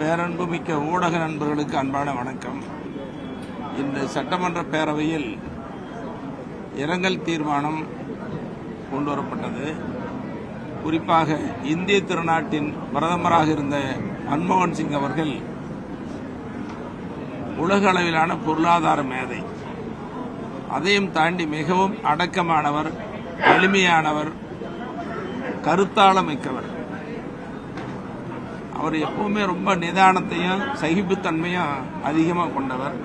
பேரன்புமிக்க ஊடக நண்பர்களுக்கு அன்பான வணக்கம். இன்று சட்டமன்ற பேரவையில் இரங்கல் தீர்மானம் கொண்டுவரப்பட்டது குறிப்பாக இந்திய திருநாட்டின் பிரதமராக இருந்த மன்மோகன் சிங் அவர்கள் உலக அளவிலான பொருளாதார மேதை. அதையும் தாண்டி மிகவும் அடக்கமானவர் எளிமையானவர் கருத்தாளமிக்கவர் அவர் எப்பவுமே ரொம்ப நிதானத்தையும் சகிப்புத்தன்மையும் அதிகமாக கொண்டவர்.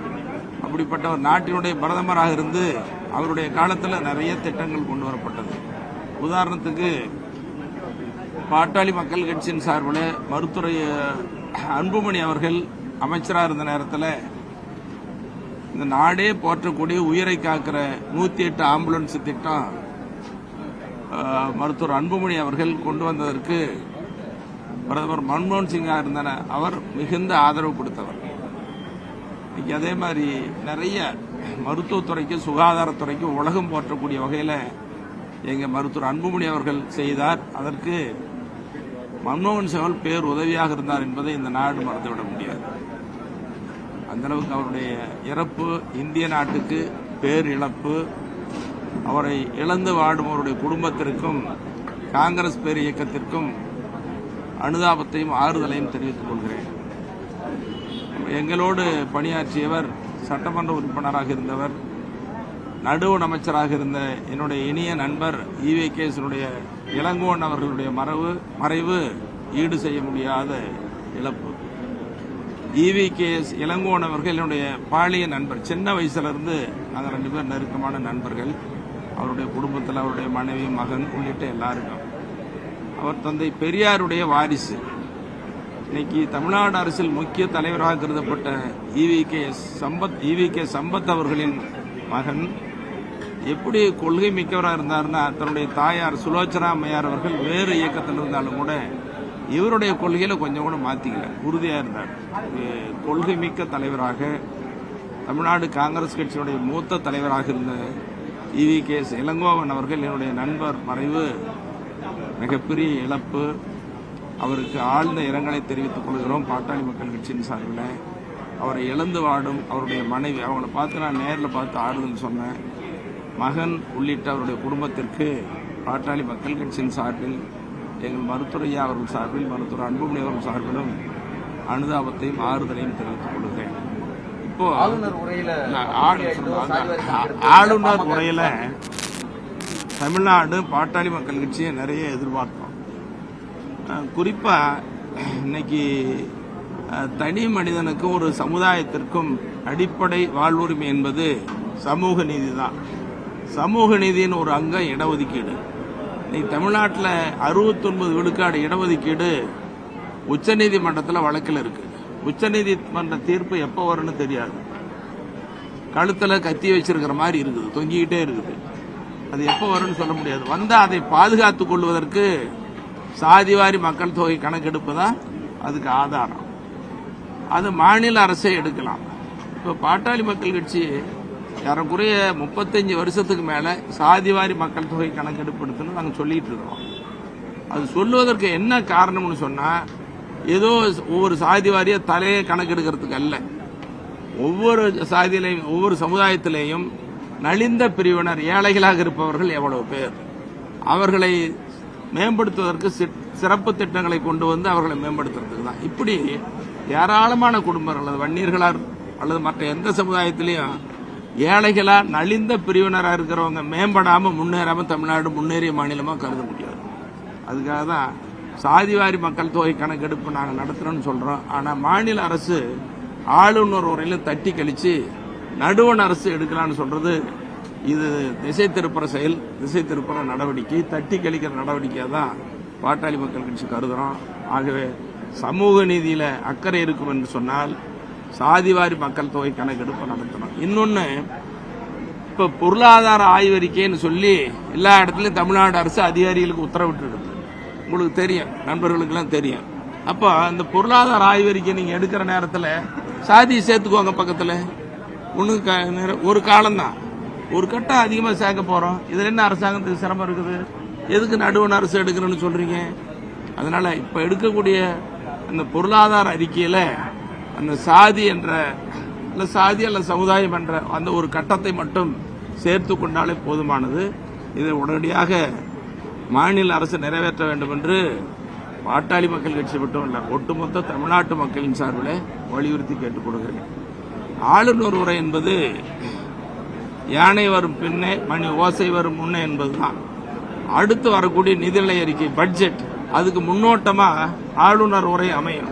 அப்படிப்பட்ட ஒரு நாட்டினுடைய பிரதமராக இருந்து அவருடைய காலத்தில் நிறைய திட்டங்கள் கொண்டு வரப்பட்டது. உதாரணத்துக்கு பாட்டாளி மக்கள் கட்சியின் சார்பில் மருத்துவரை அன்புமணி அவர்கள் அமைச்சராக இருந்த நேரத்தில் இந்த நாடே போற்றக்கூடிய உயிரை காக்கிற நூற்றி எட்டு ஆம்புலன்ஸ் திட்டம் மருத்துவர் அன்புமணி அவர்கள் கொண்டு வந்ததற்கு பிரதமர் மன்மோகன் சிங்கா இருந்தன அவர் மிகுந்த ஆதரவு கொடுத்தவர். இன்னைக்கு அதே மாதிரி நிறைய மருத்துவத்துறைக்கு சுகாதாரத்துறைக்கு உலகம் போற்றக்கூடிய வகையில் எங்கள் மருத்துவர் அன்புமணி அவர்கள் செய்தார். அதற்கு மன்மோகன் சிங் பேர் உதவியாக இருந்தார் என்பதை இந்த நாடு மறந்துவிட முடியாது. அந்த அளவுக்கு அவருடைய இறப்பு இந்திய நாட்டுக்கு பேர் இழப்பு அவரை இழந்து வாடும் அவருடைய குடும்பத்திற்கும் காங்கிரஸ் பேர் இயக்கத்திற்கும் அனுதாபத்தையும் ஆறுதலையும் தெரிவித்துக் கொள்கிறேன். எங்களோடு பணியாற்றியவர் சட்டமன்ற உறுப்பினராக இருந்தவர் நடுவண் அமைச்சராக இருந்த என்னுடைய இனிய நண்பர் ஈவே கேசனுடைய இளங்கோன் அவர்களுடைய மறைவு மறைவு ஈடு செய்ய முடியாத இழப்பு. ஈவி கேஎஸ் இளங்கோன் அவர்கள் என்னுடைய பாலிய நண்பர். சின்ன வயசுலேருந்து நாங்கள் ரெண்டு பேர் நெருக்கமான நண்பர்கள். அவருடைய குடும்பத்தில் அவருடைய மனைவி மகன் உள்ளிட்ட எல்லாருக்கும். அவர் தந்தை பெரியாருடைய வாரிசு. இன்னைக்கு தமிழ்நாடு அரசில் முக்கிய தலைவராக கருதப்பட்ட E V K Sampath E V K Sampath அவர்களின் மகன். எப்படி கொள்கை மிக்கவராக இருந்தார்னா தன்னுடைய தாயார் சுலோச்சனா அம்மையார் அவர்கள் வேறு இயக்கத்தில் இருந்தாலும் கூட இவருடைய கொள்கையில கொஞ்சம் கூட மாற்றிக்கல உறுதியாக இருந்தார். கொள்கை மிக்க தலைவராக தமிழ்நாடு காங்கிரஸ் கட்சியினுடைய மூத்த தலைவராக இருந்த இவி கே எஸ் இளங்கோவன் அவர்கள் என்னுடைய நண்பர் மறைவு மிகப்பெரிய இழப்பு. அவருக்கு ஆழ்ந்த இரங்கலை தெரிவித்துக் கொள்கிறோம். பாட்டாளி மக்கள் கட்சியின் சார்பில். அவரை இழந்து வாடும் அவருடைய மனைவி அவங்கள பார்த்து நான் நேரில் பார்த்து ஆறுதல் சொன்னேன். மகன் உள்ளிட்ட அவருடைய குடும்பத்திற்கு பாட்டாளி மக்கள் கட்சியின் சார்பில் எங்கள் மருத்துவரையா அவர்கள் சார்பில் மருத்துவர் அன்புமணி அவர்கள் சார்பிலும் அனுதாபத்தையும் ஆறுதலையும் தெரிவித்துக் கொள்கிறேன். இப்போ ஆளுநர் உரையில ஆளுநர் உரையில தமிழ்நாடு பாட்டாளி மக்கள் கட்சியை நிறைய எதிர்பார்த்தோம். குறிப்பாக இன்னைக்கு தனி மனிதனுக்கும் ஒரு சமுதாயத்திற்கும் அடிப்படை வாழ்வுரிமை என்பது சமூக நீதி தான் சமூக நீதியின் ஒரு அங்கம் இடஒதுக்கீடு. இன்னைக்கு தமிழ்நாட்டில் அறுபத்தொன்பது விழுக்காடு இடஒதுக்கீடு உச்சநீதிமன்றத்தில் வழக்கில் இருக்கு. உச்சநீதிமன்ற தீர்ப்பு எப்போ வரும்னு தெரியாது. கழுத்தில் கத்தி வச்சிருக்கிற மாதிரி இருக்குது தொங்கிக்கிட்டே இருக்குது. அது எப்போ வரும்னு சொல்ல முடியாது. வந்தால் அதை பாதுகாத்துக் கொள்வதற்கு சாதிவாரி மக்கள் தொகை கணக்கெடுப்பு தான் அதுக்கு ஆதாரம். அது மாநில அரசே எடுக்கலாம். இப்போ பாட்டாளி மக்கள் கட்சி ஏறக்குறைய முப்பத்தஞ்சு வருஷத்துக்கு மேலே சாதிவாரி மக்கள் தொகை கணக்கெடுப்பு எடுத்துன்னு நாங்கள் சொல்லிட்டு இருக்கிறோம் அது சொல்லுவதற்கு என்ன காரணம்னு சொன்னால் ஏதோ ஒவ்வொரு சாதி வாரியா தலையை கணக்கெடுக்கிறதுக்கு அல்ல. ஒவ்வொரு சாதியிலையும் ஒவ்வொரு சமுதாயத்திலையும் நலிந்த பிரிவினர் ஏழைகளாக இருப்பவர்கள் எவ்வளவு பேர். அவர்களை மேம்படுத்துவதற்கு சிறப்பு திட்டங்களை கொண்டு வந்து அவர்களை மேம்படுத்துறதுக்கு தான். இப்படி ஏராளமான குடும்பங்கள் அல்லது வன்னியர்களார் அல்லது மற்ற எந்த சமுதாயத்திலையும் ஏழைகளா நலிந்த பிரிவினராக இருக்கிறவங்க மேம்படாமல் முன்னேறாமல் தமிழ்நாடு முன்னேறிய மாநிலமாக கருத முடியாது. அதுக்காக தான் சாதிவாரி மக்கள் தொகை கணக்கெடுப்பு நாங்கள் நடத்துறோம்னு சொல்கிறோம் ஆனால் மாநில அரசு ஆளுநர் உரையிலும் தட்டி கழித்து நடுவண் அரசு எடுக்கலாம்னு சொல்றது இது திசை திருப்புற செயல் திசை திருப்புற நடவடிக்கை தட்டி கழிக்கிற நடவடிக்கையாக தான் பாட்டாளி மக்கள் கட்சி கருதுறோம். ஆகவே சமூக நீதியில் அக்கறை இருக்கும் என்று சொன்னால் சாதிவாரி மக்கள் தொகை கணக்கெடுப்பு நடத்தணும். இன்னொன்று இப்போ பொருளாதார ஆய்வறிக்கைன்னு சொல்லி எல்லா இடத்துலையும் தமிழ்நாடு அரசு அதிகாரிகளுக்கு உத்தரவிட்டு உங்களுக்கு தெரியும் நண்பர்களுக்கெல்லாம் தெரியும். அப்போ அந்த பொருளாதார ஆய்வறிக்கை நீங்கள் எடுக்கிற நேரத்தில் சாதியை சேர்த்துக்குவாங்க பக்கத்தில். ஒன்று க- ஒரு காலம்தான். ஒரு கட்டம் அதிகமாக சேர்க்க போகிறோம் இதில் என்ன அரசாங்கத்துக்கு சிரமம் இருக்குது? எதுக்கு நடுவண் அரசு எடுக்கணும்னு சொல்கிறீங்க அதனால் இப்போ எடுக்கக்கூடிய அந்த பொருளாதார அறிக்கையில் அந்த சாதி என்ற இல்லை சாதி அல்ல சமுதாயம் என்ற அந்த ஒரு கட்டத்தை மட்டும் சேர்த்து கொண்டாலே போதுமானது. இதை உடனடியாக மாநில அரசு நிறைவேற்ற வேண்டும் என்று பாட்டாளி மக்கள் கட்சி மட்டும் இல்லை ஒட்டுமொத்த தமிழ்நாட்டு மக்களின் சார்பில் வலியுறுத்தி கேட்டுக்கொடுகிறேன் ஆளுநர் உரை என்பது யானை வரும் பின்னே மணி ஓசை வரும் முன்னே என்பதுதான். அடுத்து வரக்கூடிய நிதிநிலை அறிக்கை பட்ஜெட் அதுக்கு முன்னோட்டமாக ஆளுநர் உரை அமையும்.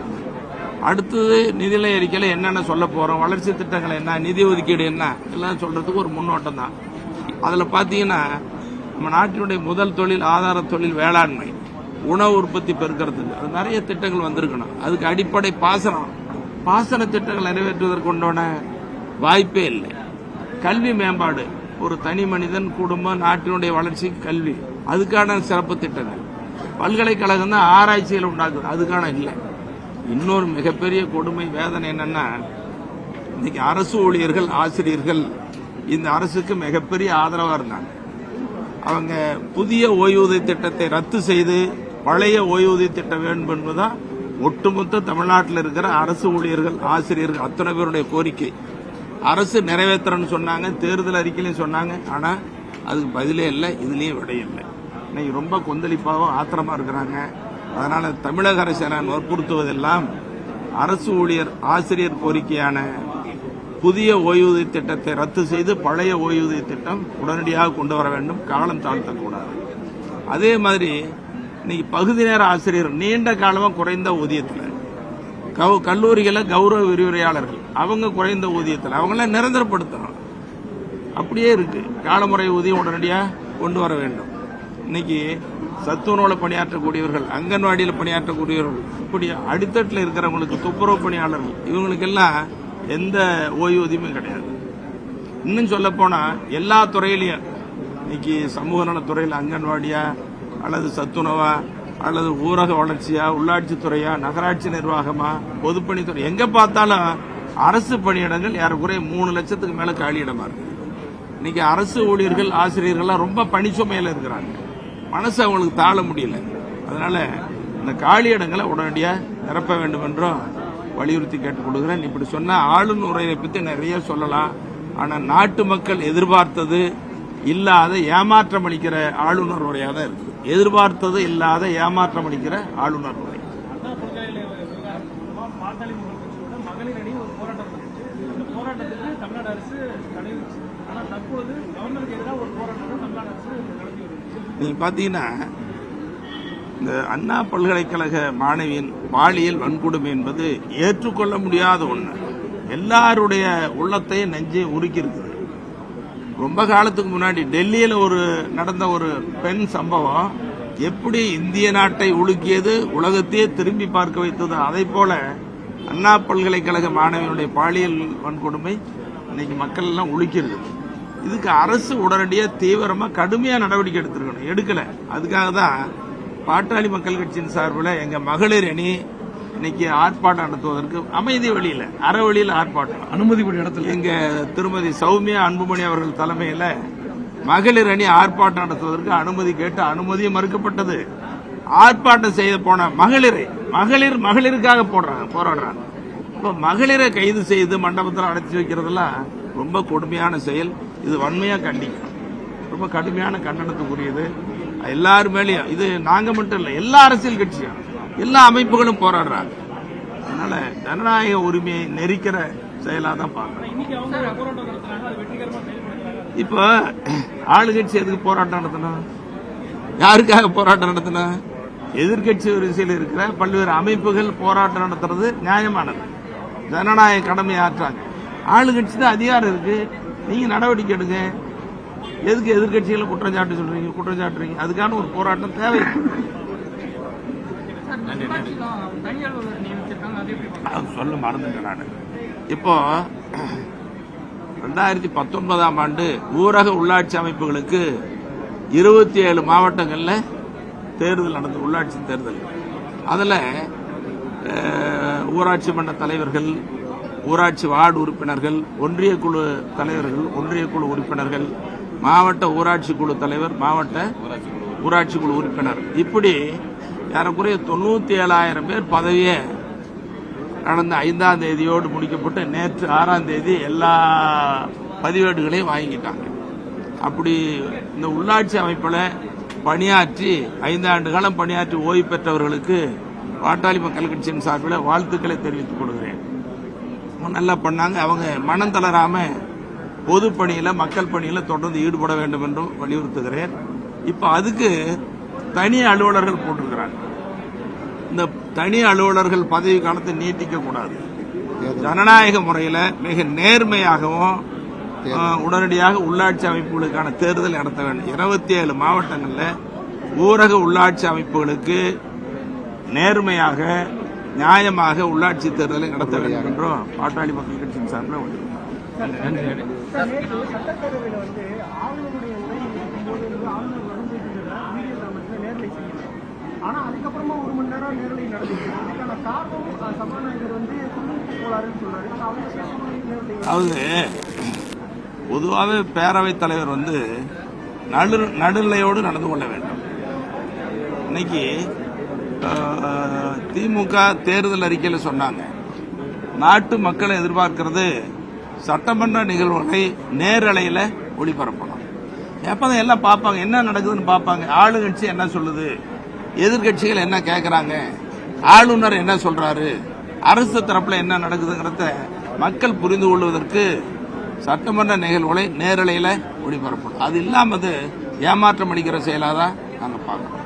அடுத்தது நிதிநிலை அறிக்கையில் என்னென்ன சொல்ல போகிறோம் வளர்ச்சி திட்டங்கள் என்ன நிதி ஒதுக்கீடு என்ன எல்லாம் சொல்கிறதுக்கு ஒரு முன்னோட்டம் தான் அதில் பார்த்தீங்கன்னா நம்ம நாட்டினுடைய முதல் தொழில் ஆதார தொழில் வேளாண்மை. உணவு உற்பத்தி பெருக்கிறதுக்கு அது நிறைய திட்டங்கள் வந்திருக்கணும். அதுக்கு அடிப்படை பாசனம். பாசன திட்டங்கள் நிறைவேற்றுவதற்குண்டான வாய்ப்பே இல்லை. கல்வி மேம்பாடு ஒரு தனி மனிதன் குடும்பம் நாட்டினுடைய வளர்ச்சிக்கு கல்வி அதுக்கான சிறப்பு திட்டங்கள். பல்கலைக்கழகம் தான் ஆராய்ச்சிகள் உண்டாக்குது அதுக்கான இல்லை. இன்னொரு மிகப்பெரிய கொடுமை வேதனை என்னன்னா இன்னைக்கு அரசு ஊழியர்கள் ஆசிரியர்கள் இந்த அரசுக்கு மிகப்பெரிய ஆதரவாக இருந்தாங்க. அவங்க புதிய ஓய்வூதிய திட்டத்தை ரத்து செய்து பழைய ஓய்வூதிய திட்டம் வேண்டும் என்பதுதான் ஒட்டுமொத்த தமிழ்நாட்டில் இருக்கிற அரசு ஊழியர்கள் ஆசிரியர்கள் அத்தனை பேருடைய கோரிக்கை. அரசு நிறைவேற்றுறன்னு சொன்னாங்க தேர்தல் அறிக்கையிலையும் சொன்னாங்க ஆனால் அதுக்கு பதிலே இல்லை இதுலேயும் விடையில்லை இன்னைக்கு ரொம்ப கொந்தளிப்பாகவும் ஆத்திரமாக இருக்கிறாங்க. அதனால் தமிழக அரசை நான் வற்புறுத்துவதெல்லாம் அரசு ஊழியர் ஆசிரியர் கோரிக்கையான புதிய ஓய்வூதிய திட்டத்தை ரத்து செய்து பழைய ஓய்வூதிய திட்டம் உடனடியாக கொண்டு வர வேண்டும் காலம் தாழ்த்தக்கூடாது. அதே மாதிரி இன்னைக்கு பகுதி நேர ஆசிரியர் நீண்ட காலமாக குறைந்த ஊதியத்தில். கவு- கல்லூரிகளில் கௌரவ விரிவுரையாளர்கள். அவங்க குறைந்த ஊதியத்தில். அவங்கள நிரந்தரப்படுத்தணும். அப்படியே இருக்கு. காலமுறை ஊதியம் உடனடியாக கொண்டு வர வேண்டும். இன்னைக்கு சத்துணவில் பணியாற்றக்கூடியவர்கள் அங்கன்வாடியில் பணியாற்றக்கூடியவர்கள் இப்படி அடித்தட்டில் இருக்கிறவங்களுக்கு துப்புரவு பணியாளர்கள் இவங்களுக்கெல்லாம் எந்த ஓய்வூதியமும் கிடையாது. இன்னும் சொல்லப்போனால் எல்லா துறையிலையும் இன்னைக்கு சமூக நலத்துறையில் அங்கன்வாடியாக அல்லது சத்துணவா அல்லது ஊரக வளர்ச்சியா உள்ளாட்சி துறையா நகராட்சி நிர்வாகமா பொதுப்பணித்துறை எங்க பார்த்தாலும் அரசு பணியிடங்கள் ஏறக்குறைய மூணு லட்சத்துக்கு மேல காலியிடமா இருக்கு. இன்னைக்கு அரசு ஊழியர்கள் ஆசிரியர்கள்லாம் ரொம்ப பணிச்சுமையில இருக்கிறாங்க. மனசு அவங்களுக்கு தாழ முடியல. அதனால இந்த காலியிடங்களை உடனடியாக நிரப்ப வேண்டும் என்றும் வலியுறுத்தி கேட்டுக் கொடுக்குறேன் இப்படி சொன்ன ஆளுநர் உரையை பற்றி நிறைய சொல்லலாம். ஆனால் நாட்டு மக்கள் எதிர்பார்த்தது இல்லாத ஏமாற்றம் அளிக்கிற ஆளுநர் உரையாக தான் இருக்குது எதிர்பார்த்தது இல்லாத ஏமாற்றம் அளிக்கிற ஆளுநர் முறை நீங்க பாத்தீங்கன்னா இந்த அண்ணா பல்கலைக்கழக மாணவியின் பாலியல் வன்கொடுமை என்பது ஏற்றுக்கொள்ள முடியாத ஒன்று எல்லாருடைய உள்ளத்தையும் நெஞ்சை உருக்கி இருக்குது ரொம்ப காலத்துக்கு முன்னாடி டெல்லியில் ஒரு நடந்த ஒரு பெண் சம்பவம். எப்படி இந்திய நாட்டை உலுக்கியது உலகத்தையே திரும்பி பார்க்க வைத்தது அதை போல அண்ணா பல்கலைக்கழக மாணவியினுடைய பாலியல் வன்கொடுமை இன்னைக்கு மக்கள் எல்லாம் உலுக்கிறது இதுக்கு அரசு உடனடியாக தீவிரமாக கடுமையாக நடவடிக்கை எடுத்திருக்கணும். எடுக்கலை. அதுக்காக தான் பாட்டாளி மக்கள் கட்சியின் சார்பில் எங்கள் மகளிர் அணி இன்னைக்கு ஆர்ப்பாட்டம் நடத்துவதற்கு அமைதி வழியில அற வழியில் ஆர்ப்பாட்டம். அனுமதி இடத்துல. இங்க திருமதி சௌமியா அன்புமணி அவர்கள் தலைமையில மகளிர் அணி ஆர்ப்பாட்டம் நடத்துவதற்கு அனுமதி கேட்டு அனுமதியும் மறுக்கப்பட்டது. ஆர்ப்பாட்டம் செய்ய போன மகளிரை மகளிர் மகளிருக்காக போடுறாங்க போராடுறாங்க. இப்ப மகளிரை கைது செய்து மண்டபத்தில் அடைச்சி வைக்கிறதெல்லாம் ரொம்ப கொடுமையான செயல். இது வன்மையா கண்டிக்கும். ரொம்ப கடுமையான கண்டனத்துக்குரியது. எல்லாரும் மேலேயும் இது நாங்க மட்டும் இல்ல எல்லா அரசியல் கட்சியும். எல்லா அமைப்புகளும் போராடுறாங்க. அதனால ஜனநாயக உரிமையை நெரிக்கிற செயலா தான் பார்க்கணும். இப்போ ஆளுங்கட்சி எதுக்கு போராட்டம் நடத்தணும்? யாருக்காக போராட்டம் நடத்தணும்? எதிர்க்கட்சி வரிசையில் இருக்கிற பல்வேறு அமைப்புகள் போராட்டம் நடத்துறது நியாயமானது. ஜனநாயக கடமை ஆற்றாங்க. ஆளுங்கட்சி தான் அதிகாரம் இருக்கு. நீங்க நடவடிக்கை எடுங்க. எதுக்கு எதிர்க்கட்சிகளை குற்றச்சாட்டு சொல்றீங்க குற்றச்சாட்டுறீங்க அதுக்கான ஒரு போராட்டம் தேவை தனி அலுவலர் நியமிச்சிருக்காங்க அது எப்படி அது சொல்ல மறந்துட்டேன் நான். இப்போ ரெண்டாயிரத்தி பத்தொன்பதாம் ஆண்டு ஊரக உள்ளாட்சி அமைப்புகளுக்கு இருபத்தி ஏழு மாவட்டங்கள்ல தேர்தல் நடந்த உள்ளாட்சி தேர்தல். அதுல ஊராட்சி மன்ற தலைவர்கள் ஊராட்சி வார்டு உறுப்பினர்கள் ஒன்றிய குழு தலைவர்கள் ஒன்றிய குழு உறுப்பினர்கள் மாவட்ட ஊராட்சி குழு தலைவர் மாவட்ட ஊராட்சி குழு உறுப்பினர். இப்படி ஏறக்குறைய தொண்ணூத்தி ஏழாயிரம் பேர் பதவியை கடந்த ஐந்தாம் தேதியோடு முடிக்கப்பட்டு நேற்று ஆறாம் தேதி எல்லா பதிவேடுகளையும் வாங்கிட்டாங்க அப்படி இந்த உள்ளாட்சி அமைப்பில் பணியாற்றி ஐந்தாண்டு காலம் பணியாற்றி ஓய்வு பெற்றவர்களுக்கு பாட்டாளி மக்கள் கட்சியின் சார்பில் வாழ்த்துக்களை தெரிவித்துக் கொள்கிறேன். நல்லா பண்ணாங்க. அவங்க மனம் தளராம பொது பணியில் மக்கள் பணியில் தொடர்ந்து ஈடுபட வேண்டும் என்றும் வலியுறுத்துகிறேன். இப்போ அதுக்கு தனி அலுவலர்கள் போட்டிருக்கிறாங்க. இந்த தனி அலுவலர்கள் பதவி காலத்தை நீட்டிக்க கூடாது. ஜனநாயக முறையில மிக நேர்மையாகவும் உடனடியாக உள்ளாட்சி அமைப்புகளுக்கான தேர்தல் நடத்த வேண்டும். இருபத்தி ஏழு மாவட்டங்கள்ல ஊரக உள்ளாட்சி அமைப்புகளுக்கு நேர்மையாக நியாயமாக உள்ளாட்சி தேர்தலை நடத்த வேண்டும் என்றும் பாட்டாளி மக்கள் கட்சியின் சார்பில் வலியுறுத்தினோம். ஆனா அதுக்கப்புறமா ஒரு மணி நேரம் நேரலை நடந்துச்சு. காரணம் சபாநாயகர் வந்து போலாருன்னு சொல்றாரு. அதாவது பொதுவாகவே பேரவைத் தலைவர் வந்து நடு நடுநிலையோடு நடந்து கொள்ள வேண்டும். இன்னைக்கு திமுக தேர்தல் அறிக்கையில் சொன்னாங்க. நாட்டு மக்களை எதிர்பார்க்கிறது சட்டமன்ற நிகழ்வுகளை நேரலையில் ஒளிபரப்பணும். எப்பதான் எல்லாம் பார்ப்பாங்க என்ன நடக்குதுன்னு பார்ப்பாங்க. ஆளுங்கட்சி என்ன சொல்லுது? எதிர்க்கட்சிகள் என்ன கேட்கறாங்க ஆளுநர் என்ன சொல்றாரு? அரசு தரப்புல என்ன நடக்குதுங்கிறத மக்கள் புரிந்து கொள்வதற்கு சட்டமன்ற நிகழ்வுகளை நேரலையில் ஒளிபரப்பணும். அது இல்லாமல் அது ஏமாற்றம் அளிக்கிற செயலாக தான் நாங்கள் பார்க்குறோம்.